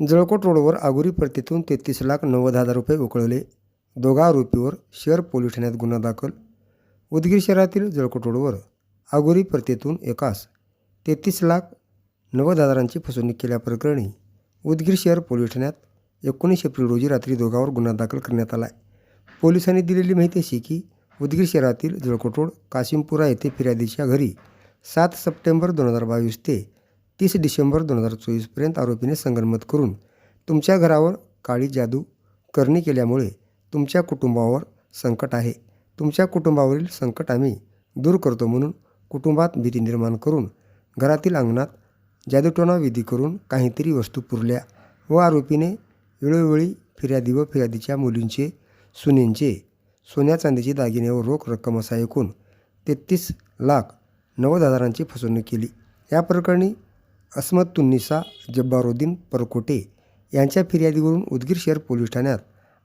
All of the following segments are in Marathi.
जळकोट रोडवर आगुरी परतीतून तेहतीस लाख नव्वद हजार रुपये उकळले. दोघा आरोपीवर शहर पोलीस ठाण्यात गुन्हा दाखल. उदगीर शहरातील जळकोट रोडवर आगुरी परतीतून एकास तेहतीस लाख नव्वद हजारांची फसवणूक केल्याप्रकरणी उदगीर शहर पोलीस ठाण्यात एकोणीस एप्रिल रोजी रात्री दोघांवर गुन्हा दाखल करण्यात आला आहे पोलिसांनी दिलेली माहिती अशी की उदगीर शहरातील जळकोट रोड काशिमपुरा येथे फिर्यादीच्या घरी सात सप्टेंबर दोन हजार बावीस ते तीस डिसेंबर दोन हजार चोवीसपर्यंत आरोपीने संगनमत करून तुमच्या घरावर काळी जादू करणी केल्यामुळे तुमच्या कुटुंबावर संकट आहे. तुमच्या कुटुंबावरील संकट आम्ही दूर करतो म्हणून कुटुंबात भीती निर्माण करून घरातील अंगणात जादूटोणा विधी करून काहीतरी वस्तू पुरल्या व आरोपीने वेळोवेळी फिर्यादी व फिर्यादीच्या मुलींचे सुनेंचे सोन्या चांदीचे दागिने व रोख रक्कम असा एकूण तेहतीस लाख नव्वद हजारांची फसवणूक केली. या प्रकरणी अस्मत तुन्निसा जब्बारुद्दीन परकोटे यांच्या फिर्यादीवरून उदगीर शहर पोलीस ठाण्यात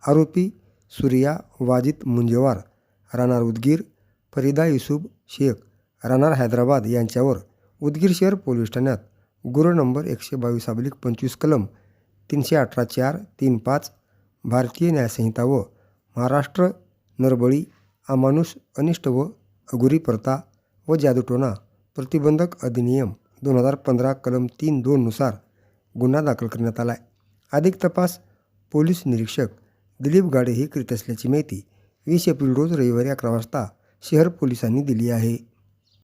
आरोपी सूर्या वाजिद मुंजेवार राहणार उदगीर फरीदा युसुफ शेख राहणार हैदराबाद यांच्यावर उदगीर शहर पोलीस ठाण्यात गुन्हा नंबर एकशे बावीस अब्लिक पंचवीस कलम तीनशे अठरा चार तीन पाच भारतीय न्यायसंहिता व महाराष्ट्र नरबळी अमानुष अनिष्ट व अघोरी प्रथा व जादूटोना प्रतिबंधक अधिनियम दोन हजार पंधरा कलम तीन दोननुसार गुन्हा दाखल करण्यात आला आहे अधिक तपास पोलीस निरीक्षक दिलीप गाडे हे करीत असल्याची माहिती वीस एप्रिल रोज रविवारी अकरा वाजता शहर पोलिसांनी दिली आहे.